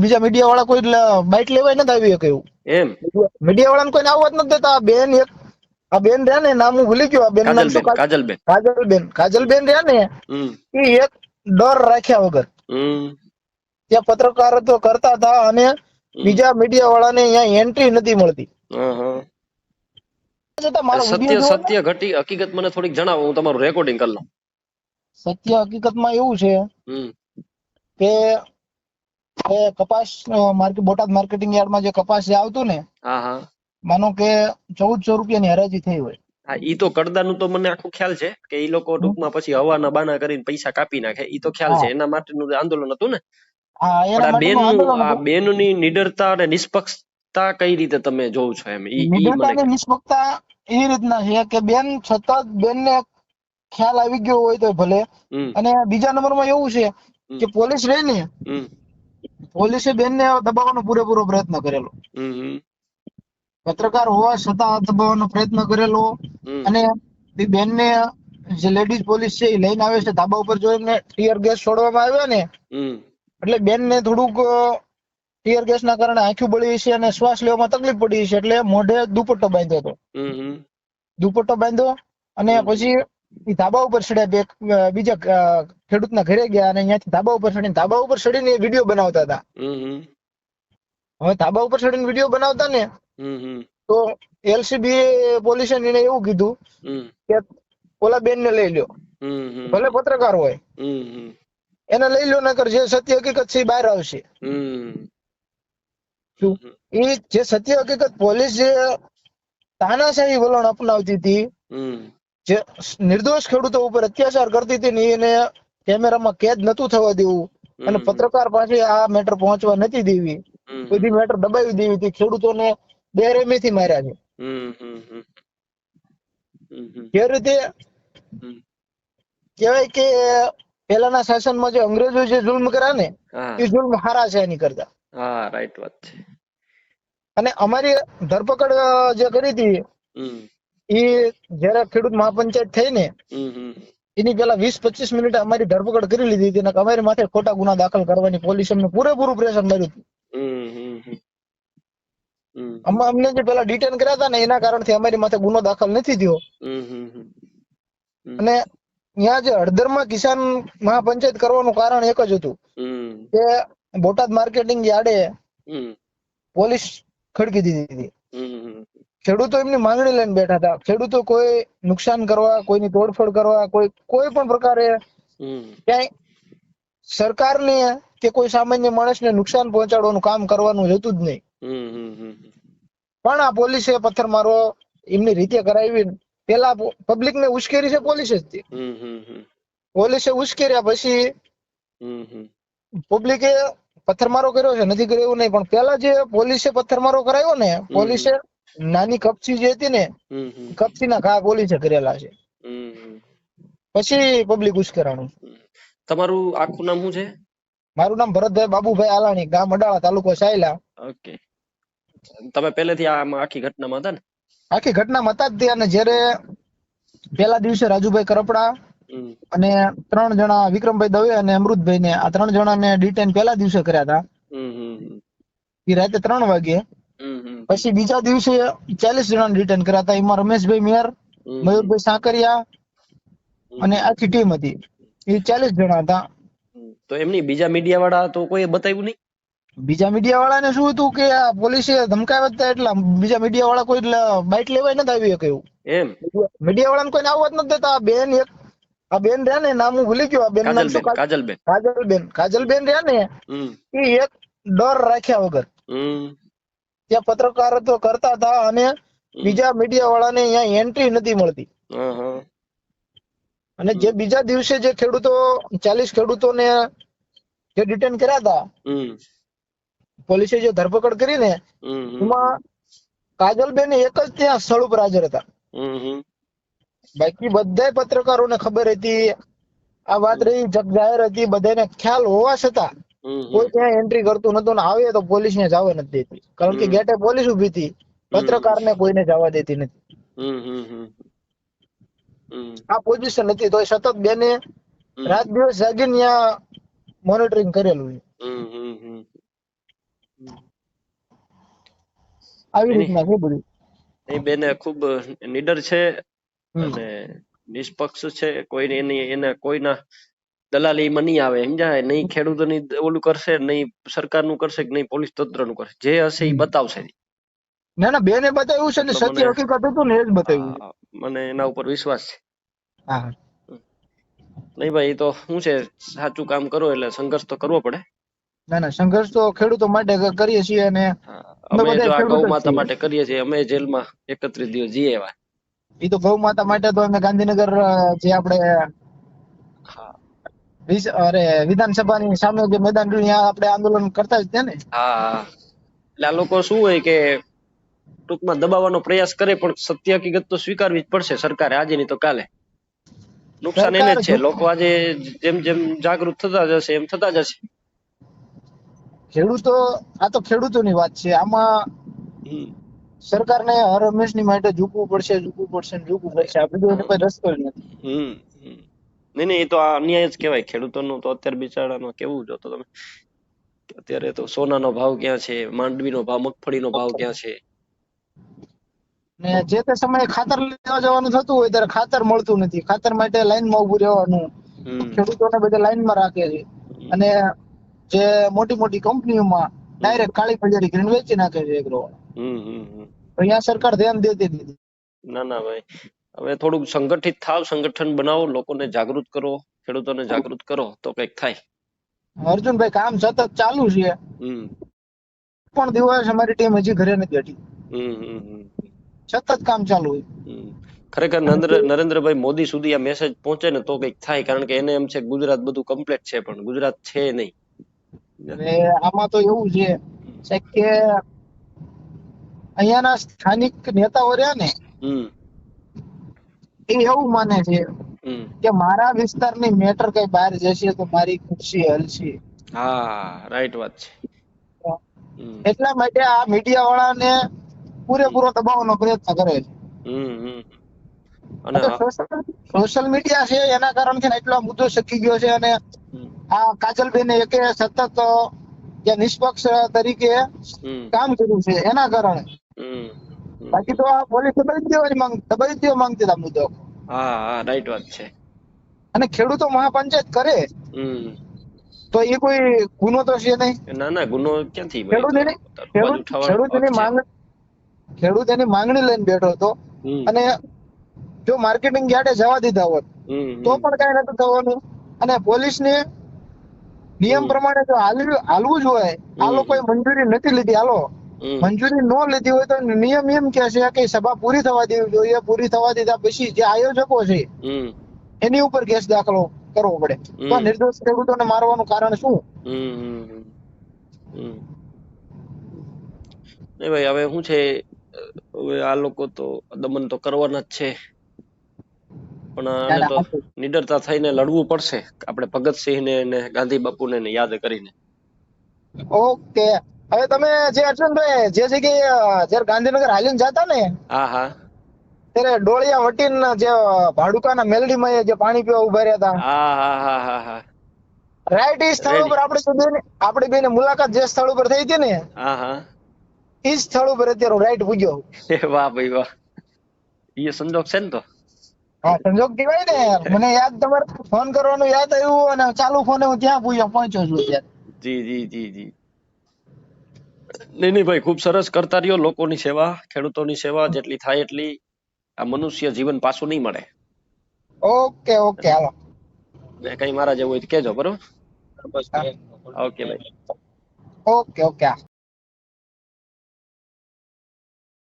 બીજા મીડિયા વાળા કોઈ બાઇટ લેવાય નથી આવી શકે એવું. એમ? મીડિયા વાળાને કોઈને આવવા જ નથી દેતા. આ બેન એક આ બેન રહ્યા ને નામ હું ભૂલી ગયો. આ બેન નામ શું કાજલબેન. કાજલબેન. કાજલબેન રહ્યા ને એ એક ડર રાખ્યા વગર. ત્યાં પત્રકાર તો કરતા હતા અને બીજા મીડિયા વાળાને અહીંયા એન્ટ્રી નથી મળતી. સત્ય. સત્ય ઘટી હકીકત મને થોડીક જણાવો હું તમારું રેકોર્ડિંગ કરી લઉં. સત્ય હકીકતમાં એવું છે કે એ કપાસ માર્કેટ બોટાદ માર્કેટિંગ યાર્ડમાં જે કપાસ જે આવતું ને હા હા. માનો કે ચૌદસો રૂપિયાની હરાજી થઈ હોય. હા ઈ તો કડદાનું તો મને આખો ખ્યાલ છે કે ઈ લોકો ટૂંકમાં પછી હવાના બાના કરીને પૈસા કાપી નાખે. ઈ તો ખ્યાલ છે. એના માટેનું આંદોલન હતું ને. આ બેનનું આ બેનની નિડરતા અને નિષ્પક્ષતા કઈ રીતે તમે જોવ છો એમ? ઈ નિડરતા અને નિષ્પક્ષતા એ રીતના છે કે બેન સતત બેનને ખ્યાલ આવી ગયો હોય તો ભલે. અને બીજા નંબરમાં એવું છે કે પોલીસ રહી ને પોલીસે બેનને દબાવવાનો પૂરેપૂરો પ્રયત્ન કરેલો. પત્રકાર હોવા છતાં દબાવવાનો પ્રયત્ન કરેલો અને એ બેનને જે લેડીઝ પોલીસ છે એ લઈને આવે છે ધાબા ઉપર જોઈને ટીયર ગેસ છોડવામાં આવ્યો ને એટલે બેનને થોડુંક ટીયર ગેસ ના કારણે આંખી બળી છે અને શ્વાસ લેવામાં તકલીફ પડી છે એટલે મોઢે દુપટ્ટો બાંધ્યો હતો. દુપટ્ટો બાંધ્યો અને પછી ઈ ધાબા ઉપર ચડ્યા બે બીજા ખેડૂતના ઘરે ગયા અને અહીંયાથી ધાબા ઉપર ચડીને ધાબા ઉપર ચડીને વીડિયો બનાવતા હતા. હવે ધાબા ઉપર ચડીને વીડિયો બનાવતા ને તો એલસીબી પોલીસે એને એવું કીધું કે ઓલા બેન ને લઈ લ્યો. ભલે પત્રકાર હોય. એને લઈ લ્યો નકર જે સત્ય હકીકત છે એ બહાર આવશે. એ જે સત્ય હકીકત પોલીસ જે તાનાશાહી વલણ અપનાવતી હતી જે નિર્દોષ ખેડૂતો ઉપર અત્યાચાર કરતી હતી ને એને કેમેરામાં કેદ નતું થવા દેવું. અને પત્રકાર પાસે આ મેટર પહોંચવા નથી દેવી. બધી મેટર દબાવી દેવી હતી. ખેડૂતોને બેરહેમીથી માર્યા છે. જે રીતે કેવાય કહેવાય કે પેલાના શાસનમાં જે અંગ્રેજો જે જુલ્મ કર્યા ને એ જુલ્મ હારા છે એની કરતા. હા રાઈટ વાત છે. અને અમારી ધરપકડ જે કરી હતી એ જયારે ખેડૂત મહાપંચાયત થઈ ને એની પેલા વીસ પચીસ મિનિટ અમારી ધરપકડ કરી લીધી હતી અને અમારી માથે ખોટા ગુના દાખલ કરવાની પોલીસ અમને પૂરેપૂરું પ્રેશર કર્યું હતું. અમે અમને જે પેલા ડિટેન કર્યા હતા ને એના કારણથી અમારી માથે ગુનો દાખલ નથી થયો. અને ત્યાં જે હળદરમાં કિસાન મહાપંચાયત કરવાનું કારણ એક જ હતું. કે બોટાદ માર્કેટિંગ યાર્ડે પોલીસ ખડકી દીધી હતી. ખેડૂતો એમની માંગણી લઈને બેઠા હતા. ખેડૂતો કોઈ નુકસાન કરવા કોઈની તોડફોડ કરવા કોઈ કોઈ પણ પ્રકારે ક્યાંય સરકારને કે કોઈ સામાન્ય માણસને નુકસાન પહોંચાડવાનું કામ કરવાનું હતું જ નહીં. પણ આ પોલીસે પથ્થરમારો એમની રીતે કરાવી પેલા પબ્લિક ને ઉશ્કેરી છે પોલીસે જ પોલીસે ઉશ્કેર્યા પછી પબ્લિકે પથ્થરમારો કર્યો છે. નથી કર્યો એવું નહીં પણ પેલા જે પોલીસે પથ્થરમારો કરાવ્યો ને પોલીસે નાની કપચી જે હતી ને કપચી ના ઘા પોલીસે કરેલા છે. પછી પબ્લિક ઉશ્કેરાણું. તમારું આખું નામ શું છે? મારું નામ ભરતભાઈ બાબુભાઈ આલાણી ગામ અડાળા તાલુકો સાયલા. ઓકે. તમે પહેલેથી આ આખી ઘટનામાં હતા ને? આખી ઘટનામાં હતા જ અને જ્યારે પેલા દિવસે રાજુભાઈ કરપડા અને ત્રણ જણા વિક્રમભાઈ દવે અને અમૃતભાઈ ને આ ત્રણ જણા ને ડિટેન પેલા દિવસે કર્યા હતા. એ રાતે ત્રણ વાગે પછી બીજા દિવસે ચાલીસ જણાને રિટર્ન કર્યા હતા એમાં રમેશભાઈ મેયર મયુરભાઈ સાકરિયા અને આખી ટીમ હતી. એ ચાલીસ જણા હતા. તો એમની બીજા મીડિયા વાળા તો કોઈ બતાવ્યું નહીં? બીજા મીડિયા વાળાને શું હતું કે આ પોલીસે ધમકાવ્યા હતા એટલા બીજા મીડિયા વાળા કોઈ બાઇટ લેવાય નથી આવી એવું. એમ? મીડિયા વાળાને કોઈને આવવા જ નથી દેતા. આ બેન એક આ બેન રહ્યા ને નામ હું ભૂલી ગયો. આ બેન નામ શું કાજલબેન કાજલ- કાજલબેન. કાજલબેન. રહ્યા ને એ એક ડર રાખ્યા વગર. ત્યાં પત્રકારત્વ કરતા હતા અને બીજા મીડિયા વાળાને અહીંયા એન્ટ્રી નથી મળતી. અને જે બીજા દિવસે જે ખેડૂતો ચાલીસ ખેડૂતોને જે ડિટેન કર્યા હતા પોલીસે જે ધરપકડ કરી ને એમાં કાજલબેન એક જ ત્યાં સ્થળ ઉપર હાજર હતા. બાકી બધાય પત્રકારોને ખબર હતી. આ વાત રહી જગ જાહેર હતી બધાને ખ્યાલ હોવા છતાં કોઈ ત્યાં એન્ટ્રી કરતું નતું ને આવે તો પોલીસ ને જવા નથી દેતી. કારણ કે ગેટે પોલીસ ઊભી હતી. પત્રકાર ને કોઈને જવા દેતી નથી. આ પોઝિશન હતી તો સતત બેને રાત દિવસ જાગીને ત્યાં મોનિટરિંગ કરેલું આવી રીતના છે બધું. એ બેને ખૂબ નીડર છે અને નિષ્પક્ષ છે. કોઈ એની એને કોઈના દલાલીમાં નહીં આવે સમજાય? નહીં ખેડૂતોની ઓલું કરશે નહીં સરકારનું કરશે કે નહીં પોલીસ તંત્રનું કરશે. જે હશે એ બતાવશે. ના ના બેને બતાવ્યું છે ને સત્ય હકીકત હતું ને એ જ બતાવ્યું મને એના ઉપર વિશ્વાસ છે. હા. નહીં ભાઈ તો શું છે? સાચું કામ કરો એટલે સંઘર્ષ તો કરવો પડે. ના ના સંઘર્ષ તો ખેડૂતો માટે કરીએ છીએ અને અમે જો આ ગૌ માતા માટે કરીએ છીએ અમે જેલમાં એકત્રીસ દિવસ જીએ એવા. એ તો ગૌ માતા માટે તો અમે ગાંધીનગર જે આપણે અરે વિધાનસભાની સામે જે મેદાન ત્યાં આપણે આંદોલન કરતા જ ત્યાં ને? હા. એટલે આ લોકો શું હોય કે ટૂંકમાં દબાવવાનો પ્રયાસ કરે પણ સત્ય હકીકત તો સ્વીકારવી જ પડશે સરકારે આજે નહીં તો કાલે. નુકસાન એને જ છે. લોકો આજે જેમ જેમ જાગૃત થતા જશે એમ થતા જશે. ખેડૂતો આ તો ખેડૂતોની વાત છે. આમાં. સરકારને હર હંમેશની માટે ઝૂકવું પડશે ઝૂકવું પડશે ઝૂકવું પડશે. આ બીજો રસ્તો જ નથી. નહીં નહીં એ તો આ અન્યાય જ કહેવાય. ખેડૂતોનું તો અત્યારે બિચારાનો કેવું જો તો તમે. અત્યારે તો સોનાનો ભાવ ક્યાં છે? માંડવીનો ભાવ મગફળીનો ભાવ ક્યાં છે? ને જે તે સમયે ખાતર લેવા જવાનું થતું હોય ત્યારે ખાતર મળતું નથી. ખાતર માટે લાઈનમાં ઉભું રહેવાનું. ખેડૂતોને બધા લાઈનમાં રાખે છે. અને જે મોટી મોટી કંપનીઓમાં ડાયરેક્ટ કાળી મજૂરી કરીને વેચી નાખે છે એગ્રો અહીંયા સરકાર ધ્યાન દેતી નથી. ના ના ભાઈ. હવે થોડુંક સંગઠિત થાવ સંગઠન બનાવો લોકોને જાગૃત કરો ખેડૂતોને જાગૃત કરો તો કંઈક થાય. અર્જુનભાઈ કામ સતત ચાલુ છે. પણ દિવસ અમારી ટીમ હજી ઘરે નથી હમ સતત કામ ચાલુ હોય. ખરેખર નરેન્દ્રભાઈ મોદી સુધી આ મેસેજ પહોંચે ને તો કંઈક થાય કારણ કે એને એમ છે ગુજરાત બધું કમ્પ્લીટ છે પણ ગુજરાત છે નહીં. આમાં તો એવું છે કે અહીંયાના સ્થાનિક નેતાઓ રહ્યા ને એ એવું માને છે કે મારા વિસ્તારની મેટર કઈ બહાર જશે તો મારી ખુશી હલશે. હા રાઈટ વાત છે. એટલા માટે આ મીડિયા વાળાને પૂરેપૂરો દબાવવાનો પ્રયત્ન કરે છે. સોશિયલ મીડિયા છે એના કારણથી ને એટલો મુદ્દો શકી ગયો છે અને આ કાજલબેને એકે સતત જે નિષ્પક્ષ તરીકે કામ કર્યું છે એના કારણે. બાકી તો આ પોલીસ દબાઈ દેવાની માંગ દબાઈ દેવા માંગતી હતા મુદ્દો. હા હા રાઈટ વાત છે. અને ખેડૂતો મહાપંચાયત કરે? તો એ કોઈ ગુનો તો છે નહીં? ના ના ગુનો ક્યાંથી ખેડૂત એની ખેડૂત એની માંગ ખેડૂત એની માંગણી લઈને બેઠો હતો. અને જો માર્કેટિંગ યાર્ડે જવા દીધા હોત તો પણ કઈ નતું થવાનું. અને પોલીસ ને નિયમ પ્રમાણે જો હાલવું જ હોય આ. લોકોએ મંજૂરી નથી લીધી. હાલો. મંજૂરી ન લીધી હોય તો નિયમ એમ કે છે કે સભા પૂરી થવા દેવી જોઈએ. પૂરી થવા દીધા પછી જે આયોજકો છે એની ઉપર કેસ દાખલો કરવો પડે. તો નિર્દોષ ખેડૂતોને મારવાનું કારણ શું. નહીં ભાઈ હવે શું છે? હવે આ લોકો તો દમન તો કરવાના જ છે. પણ આને તો નિડરતા થઈને લડવું પડશે. આપણે ભગતસિંહ ને ગાંધી બાપુને ને યાદ કરીને. ઓકે. હવે તમે જે અર્જુનભાઈ જે જગ્યાએ જયારે ગાંધીનગર હાલીને જતા ને હા હા. ત્યારે ડોળિયા વટીન જે ભાડુકાના મેલડીમાં જે પાણી પીવા ઊભા રહ્યા હતા. હા હા હા હા હા. રાઈટ એ સ્થળ ઉપર આપણે બે આપણે બે મુલાકાત જે સ્થળ ઉપર થઈ હતી ને હા હા. એ સ્થળ ઉપર અત્યારે રાઈટ પૂજ્યો એ વાહ ભાઈ વાહ. એ સંજોગ છે ને તો? હા સંજોગ કહેવાય ને યાર. મને યાદ તમારે ફોન કરવાનું યાદ આવ્યું અને ચાલુ ફોને હું ત્યાં પૂજ્યો પહોંચ્યો છું અત્યારે. જી જી જી જી. નહીં નહીં ભાઈ ખૂબ સરસ કરતા રહ્યો. લોકોની સેવા ખેડૂતોની સેવા જેટલી થાય એટલી આ મનુષ્ય જીવન પાછું નહીં મળે. ઓકે ઓકે હાલો. ને કઈ મારા જેવું હોય તો કહેજો બરોબર? ઓકે ભાઈ. Okay okay